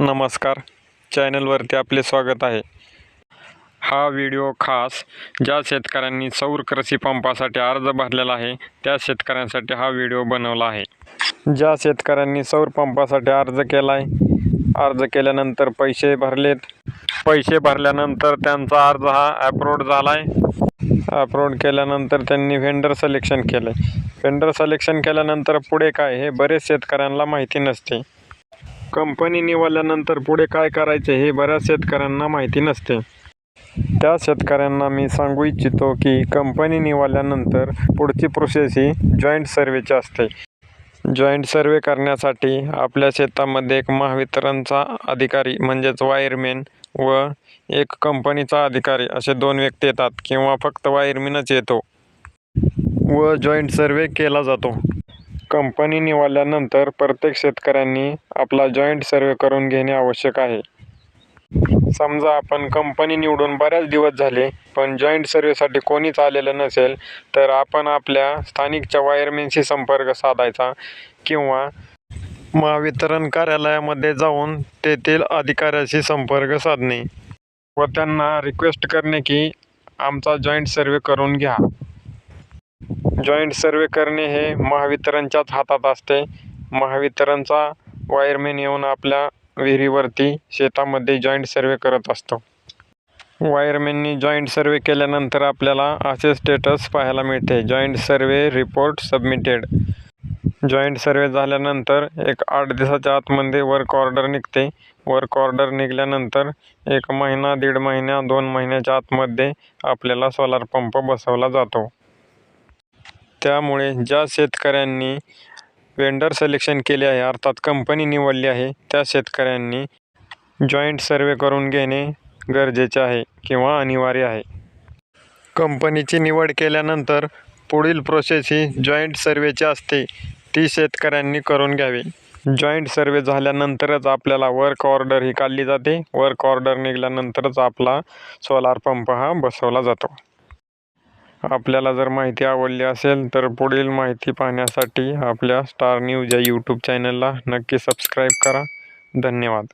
नमस्कार. चॅनलवरती आपले स्वागत आहे. हा व्हिडिओ खास ज्या शेतकऱ्यांनी सौर कृषी पंपासाठी अर्ज भरलेला आहे त्या शेतकऱ्यांसाठी हा व्हिडिओ बनवला आहे. ज्या शेतकऱ्यांनी सौर पंपासाठी अर्ज केला आहे अर्ज केल्यानंतर पैसे भरलेत. पैसे भरल्यानंतर त्यांचा अर्ज हा ॲप्रूव्ड झाला आहे अपलोड केल्यानंतर त्यांनी व्हेंडर सिलेक्शन केलं आहे व्हेंडर सिलेक्शन केल्यानंतर पुढे काय हे बरेच शेतकऱ्यांना माहिती नसते. कंपनी निवडल्यानंतर पुढे काय करायचे हे बऱ्याच शेतकऱ्यांना माहिती नसते. त्या शेतकऱ्यांना मी सांगू इच्छितो की कंपनी निवडल्यानंतर पुढची प्रोसेस ही जॉईंट सर्वेची असते. जॉईंट सर्वे करण्यासाठी आपल्या शेतामध्ये एक महावितरणचा अधिकारी म्हणजेच वायरमॅन व एक कंपनीचा अधिकारी असे दोन व्यक्ती येतात किंवा फक्त वायरमॅनच येतो व जॉईंट सर्वे केला जातो. कंपनी निवडल्यानंतर प्रत्येक शेतकऱ्यांनी आपला जॉईंट सर्वे करून घेणे आवश्यक आहे. समजा आपण कंपनी निवडून बऱ्याच दिवस झाले पण जॉईंट सर्वेसाठी कोणीच आलेलं नसेल तर आपण आपल्या स्थानिकच्या वायरमॅनशी संपर्क साधायचा किंवा महावितरण कार्यालयामध्ये जाऊन तेथील अधिकाऱ्याशी संपर्क साधणे व त्यांना रिक्वेस्ट करणे की आमचा जॉईंट सर्वे करून घ्या. जॉईंट सर्वे करणे हे महावितरणच्याच हातात असते. महावितरणचा वायरमॅन येऊन आपल्या विहिरीवरती शेतामध्ये जॉईंट सर्वे करत असतो. वायरमॅननी जॉईंट सर्वे केल्यानंतर आपल्याला असे स्टेटस पाहायला मिळते. Joint survey report submitted joint survey झाल्यानंतर एक आठ दिवसाच्या आतमध्ये वर्क ऑर्डर निघते. वर्क ऑर्डर निघाल्यानंतर एक महिना दीड महिन्या दोन महिन्याच्या आतमध्ये आपल्याला सोलार पंप बसवला जातो. त्यामुळे ज्या शेतकऱ्यांनी वेंडर सिलेक्शन केले आहे अर्थात कंपनी निवडली आहे त्या शेतकऱ्यांनी जॉईंट सर्वे करून घेणे गरजेचे आहे किंवा अनिवार्य आहे. कंपनीची निवड केल्यानंतर पुढील प्रोसेस ही जॉईंट सर्वेची असते. ती शेतकऱ्यांनी करून घ्यावी. जॉईंट सर्वे झाल्यानंतरच आपल्याला वर्क ऑर्डर ही काढली जाते. वर्क ऑर्डर निघाल्यानंतरच आपला सोलार पंप हा बसवला जातो. आपल्याला जर माहिती आवडली असेल तर पुढील माहिती पाहण्यासाठी आपल्या स्टार न्यूज या यूट्यूब चॅनलला नक्की सबस्क्राईब करा. धन्यवाद.